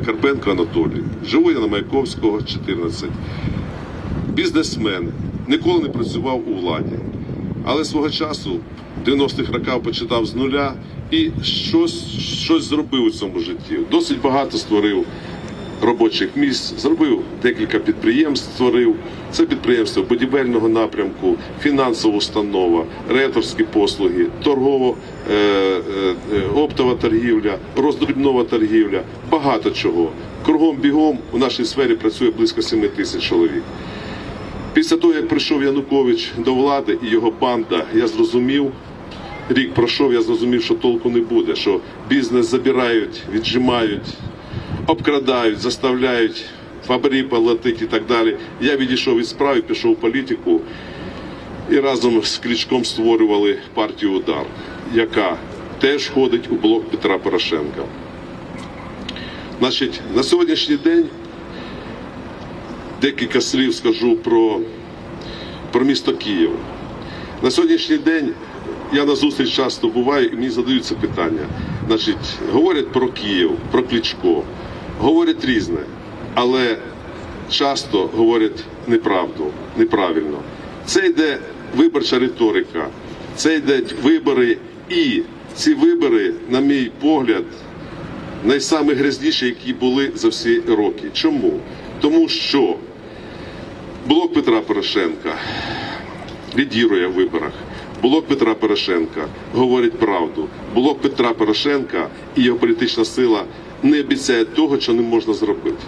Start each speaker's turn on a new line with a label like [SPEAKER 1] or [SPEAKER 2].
[SPEAKER 1] Карпенко Анатолій. Живу я на Маяковського, 14. Бізнесмен. Ніколи не працював у владі. Але свого часу, в 90-х роках, почитав з нуля і щось, щось зробив у цьому житті. Досить багато створив робочих місць, зробив декілька підприємств, створив. Це підприємство будівельного напрямку, фінансова установа, риелторські послуги, торгово е, е, е, оптова торгівля, роздрібнова торгівля, багато чого. Кругом бігом у нашій сфері працює близько 7 тисяч чоловік. Після того, як прийшов Янукович до влади і його банда, я зрозумів, рік пройшов, я зрозумів, що толку не буде, що бізнес забирають, віджимають, обкрадають, заставляють фабрі платити і так далі. Я відійшов від справи, пішов в політику і разом з Кличком створювали партію Удар, яка теж входить у блок Петра Порошенка. Значить, на сьогоднішній день декілька слів скажу про, про місто Київ. На сьогоднішній день я на зустріч часто буваю і мені задають це питання. Значить, говорять про Київ, про Кличко, говорять різне, але часто говорять неправду, неправильно. Це йде виборча риторика, це йдуть вибори, і ці вибори, на мій погляд, найсаме грязніші, які були за всі роки. Чому? Тому що блок Петра Порошенка лідірує в виборах. Блок Петра Порошенка говорить правду. Блок Петра Порошенка і його політична сила не обіцяє того, що не можна зробити.